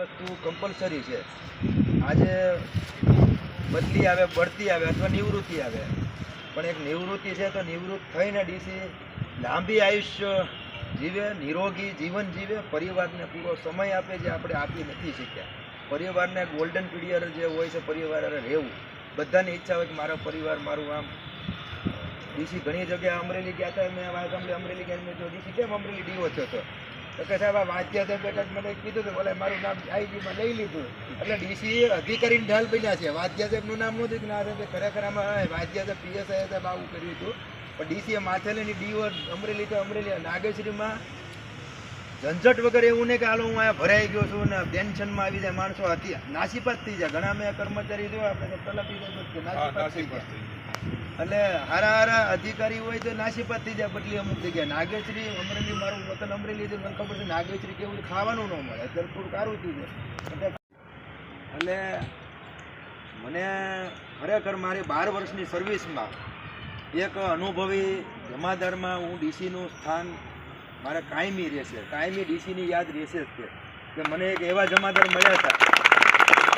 વસ્તુ કમ્પલસરી છે. આજે બદલી આવે, બઢતી આવે અથવા નિવૃત્તિ આવે. પણ એક નિવૃત્તિ છે તો નિવૃત્ત થઈને ડીસી લાંબી આયુષ્ય જીવે, નિરોગી જીવન જીવે, પરિવારને પૂરો સમય આપે જે આપણે આપી નથી શીખ્યા પરિવારને ગોલ્ડન પીરિયડ જે હોય છે, પરિવાર રહેવું. બધાની ઈચ્છા હોય કે મારો પરિવાર મારું આમ. ડીસી ઘણી જગ્યાએ અમરેલી ગયા હતા, મેં વાત અમરેલી ગયા મેં જો ડીસી કેમ અમરેલી ડીઓ થયો હતો તો કે સાહેબ આ વાંચ્યા છે બેટા મને કીધું હતું બોલે મારું નામ આઈજીમાં લઈ લીધું. એટલે ડીસી અધિકારીને ઢાલ બન્યા છે. વાંચ્યા સાહેબનું નામ નહોતું ના સાહેબ ખરેખર આમાં વાંચ્યા સાહેબ પીએસઆઈ સાહેબ આવું કર્યું હતું. પણ ડીસીએ માથેલીની ડીઓ અમરેલી તો અમરેલી નાગેશ્રીમાં ઝંઝટ વગર એવું નહીં કે હાલો હું અહીંયા ભરાઈ ગયો છું ને ટેન્શનમાં આવી જાય માણસો હતી નાસીપાત થઈ જાય. ઘણા મેં કર્મચારી જો આપણે તલપી જાય નાસીપાત થઈ જાય. એટલે હારા હારા અધિકારી હોય તો નાસીપાત થઈ જાય બદલી અમુક જગ્યાએ. નાગેશ્રી, અમરેલી, મારું વતન અમરેલી છે, મને ખબર છે નાગેશ્રી કેવું ખાવાનું ન મળે. અત્યારે થોડું સારું થયું છે. એટલે મને ખરેખર મારી બાર વર્ષની સર્વિસમાં એક અનુભવી જમાદારમાં હું ડીસીનું સ્થાન મારે કાયમી રહેશે. કાયમી ડીસીની યાદ રહેશે જ તે. કે મને એક એવા જમાદાર મળ્યા હતા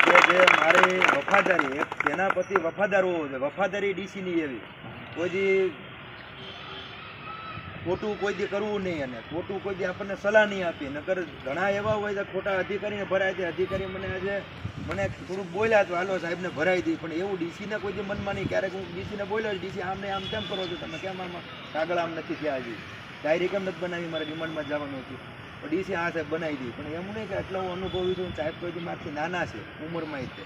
જે મારી વફાદારી, એક સેનાપતિ વફાદાર હોવો જોઈએ. વફાદારી ડીસીની એવી. કોઈ દી ખોટું કોઈ દી કરવું નહીં અને ખોટું કોઈ દી આપણને સલાહ નહીં આપી. નકર ઘણા એવા હોય છે, ખોટા અધિકારીને ભરાય છે. અધિકારી મને આજે મને થોડુંક બોલ્યા તો, હાલો સાહેબને ભરાઈ દી પણ એવું ડીસીને કોઈ દી મનમાં નહીં. ક્યારેક હું ડીસીને બોલ્યો, ડીસી આમને આમ કેમ કરો છો? તમે કેમ આમ કાગળ આમ નથી થયા હજી? ડાયરી કેમ નથી બનાવી, મારે રિમાન્ડમાં જવાનું હતું. ડીસી હા સાહેબ બનાવી દીધી. પણ એમ નહીં કે એટલો હું અનુભવી છું, સાહેબ કોઈ મારથી નાના છે, ઉંમરમાં તે.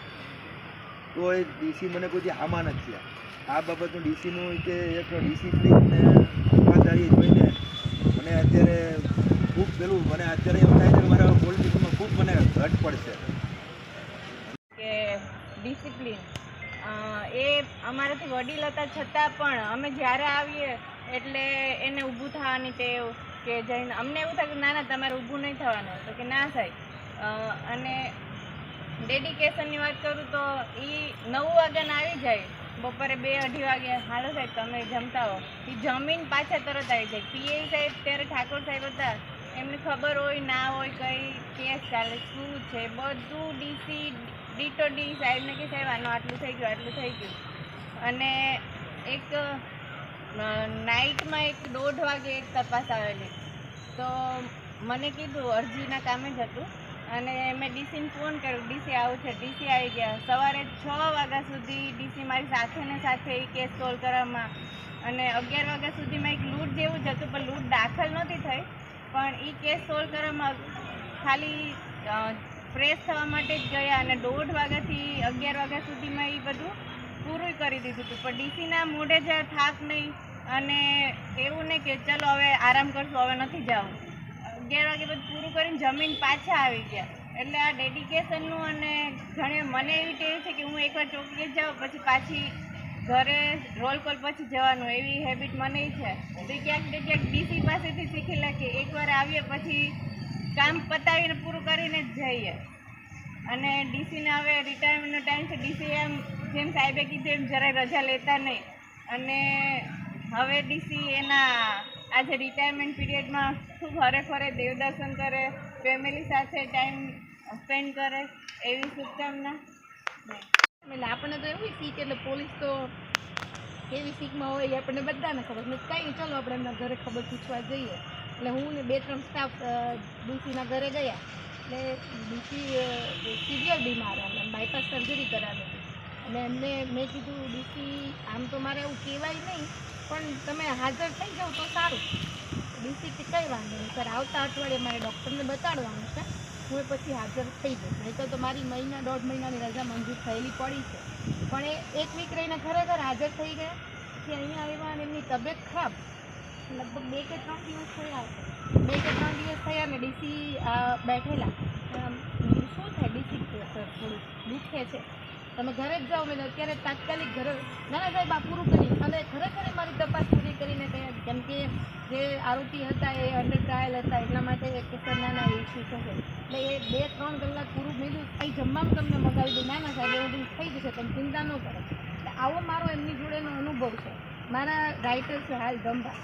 તો એ ડીસી મને કોઈ હામાં નથી આ બાબતનું ડીસીનું કે એક ડિસિપ્લિન ને વફાદારી જોઈને મને અત્યારે ખૂબ પેલું મને અત્યારે એવું થાય છે મારા પોલિટિક્સમાં ખૂબ મને ઘટ પડશે. કે ડિસિપ્લિન એ અમારાથી વડીલ હતા છતાં પણ અમે જ્યારે આવીએ એટલે એને ઊભું થવાની ટેવ કે જઈને અમને એવું થાય કે ના ના, તમારે ઊભું નહીં થવાનું. તો કે ના સાહેબ અને ડેડિકેશનની વાત કરું તો એ નવ વાગ્યાના આવી જાય. બપોરે બે અઢી વાગે હાલો સાહેબ, તમે જમતા હો. એ જમીન પાછા તરત આવી જાય. પીએ સાહેબ ત્યારે ઠાકોર સાહેબ હતા. એમને ખબર હોય, ના હોય, કઈ કેસ ચાલે, શું છે, બધું ડીસી, ડીટો ડી સાહેબને કે સાહેબ, આનું આટલું થઈ ગયું, આટલું થઈ ગયું. અને એક નાઇટમાં એક દોઢ વાગે એક તપાસ આવેલી. તો મને કીધું અરજીના કામે જ હતું. અને મેં ડીસીને ફોન કર્યો. ડીસી આવું છે. ડીસી આવી ગયા. સવારે છ વાગ્યા સુધી ડીસી મારી સાથે ને સાથે એ કેસ સોલ્વ કરવામાં. અને અગિયાર વાગ્યા સુધીમાં એક લૂંટ જેવું જ હતું, પણ લૂંટ દાખલ નહોતી થઈ. પણ એ કેસ સોલ્વ કરવામાં ખાલી ફ્રેશ થવા માટે જ ગયા. અને દોઢ વાગ્યાથી અગિયાર વાગ્યા સુધીમાં એ બધું પૂરું કરી દીધું હતું. પણ ડીસીના મોઢે જ થાક નહીં અને એવું નહીં કે ચલો હવે આરામ કરશું, હવે નથી જવું. અગિયાર વાગે બધું પૂરું કરીને જમીન પાછા આવી ગયા. એટલે આ ડેડિકેશનનું અને ઘણી મને એવી ટેવ છે કે હું એકવાર ચોકીએ જાઉં, પછી પાછી ઘરે રોલ કોલ પછી જવાનું. એવી હેબિટ મને છે. તો ક્યાંક ને ક્યાંક ડીસી પાસેથી શીખેલા કે એકવાર આવીએ પછી કામ પતાવીને પૂરું કરીને જ જઈએ. અને ડીસીને હવે રિટાયરમેન્ટનો ટાઈમ છે. ડીસી એમ જેમ સાહેબે કીધું એમ જરાય રજા લેતા નહીં. અને હવે ડીસી એના આજે રિટાયરમેન્ટ પીરિયડમાં ખૂબ હરે ફરે દેવદર્શન કરે ફેમિલી સાથે ટાઈમ સ્પેન્ડ કરે એવી શુભકામના. એટલે આપણને તો એવી શીખ, એટલે પોલીસ તો કેવી શીખમાં હોય આપણને બધાને ખબર મેં કંઈ ચાલો આપણે એમના ઘરે ખબર પૂછવા જઈએ. એટલે હું ને બે ત્રણ સ્ટાફ ડીસીના ઘરે ગયા. એટલે ડીસી સિવિયર બીમાર અને બાયપાસ સર્જરી કરાવી હતી. અને એમને મેં કીધું ડીસી આમ તો મારે એવું કહેવાય નહીં, પણ તમે હાજર થઈ જાઓ તો સારું. ડીસી કે કંઈ વાંધો નહીં સર આવતા અઠવાડિયે મારે ડૉક્ટરને બતાડવાનું છે. હું એ પછી હાજર થઈ જઈશ. નહીં તો મારી મહિના, દોઢ મહિનાની રજા મંજૂર થયેલી પડી છે. પણ એ એક વીક રહીને ખરેખર હાજર થઈ ગયા. કે અહીંયા આવ્યા અને એમની તબિયત ખરાબ. લગભગ બે કે ત્રણ દિવસ થયા બે કે ત્રણ દિવસ થયા ને ડીસી બેઠેલા. શું થાય? ડીસી થોડું દુખે છે. તમે ઘરે જ જાઓ, મેં અત્યારે તાત્કાલિક ઘરે ના ના સાહેબ આ પૂરું કરી, અને ખરેખર મારી તપાસ પૂરી કરીને કહ્યા કેમ કે જે આરોપી હતા એ અંડર ટ્રાયલ હતા, એટલા માટે કે નાના ના ના ઇસ્યુ થશે. એટલે એ બે, ત્રણ કલાક પૂરું મેળ્યું અહીં જમવાનું તમને મગાવી દઉં. ના ના સાહેબ, એવું બધું થઈ જશે તમે ચિંતા ન કરો. આવો મારો એમની જોડેનો અનુભવ છે. મારા રાઇટર છે હાલ ગંભા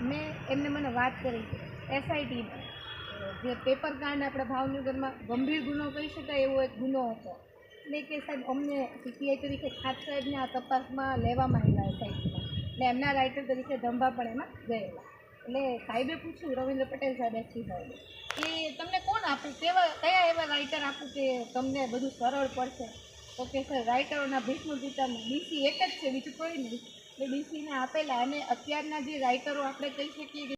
મેં એમને મને વાત કરી. એસઆઈટી જે પેપર કાંડ આપણા ભાવનગરમાં ગંભીર ગુનો કહી શકાય એવો એક ગુનો હતો. એટલે કે સાહેબ, અમને સીપીઆઈ તરીકે ખાત સાહેબને આ તપાસમાં લેવામાં આવેલા એસઆઈટીમાં એટલે એમના રાઇટર તરીકે ધંભા પણ એમાં ગયેલા. એટલે સાહેબે પૂછ્યું, રવિન્દ્ર પટેલ સાહેબ એસી સાહેબે. કે તમને કોણ આપે? કેવા, કયા એવા રાઇટર આપું કે તમને બધું સરળ પડશે? ઓકે સર રાઇટરોના ભીષ્મ પિતામાં બીસી એક જ છે, બીજું કોઈ નહીં. ડીસીને આપેલા અને અત્યારના જે રાઇટરો આપણે કહી શકીએ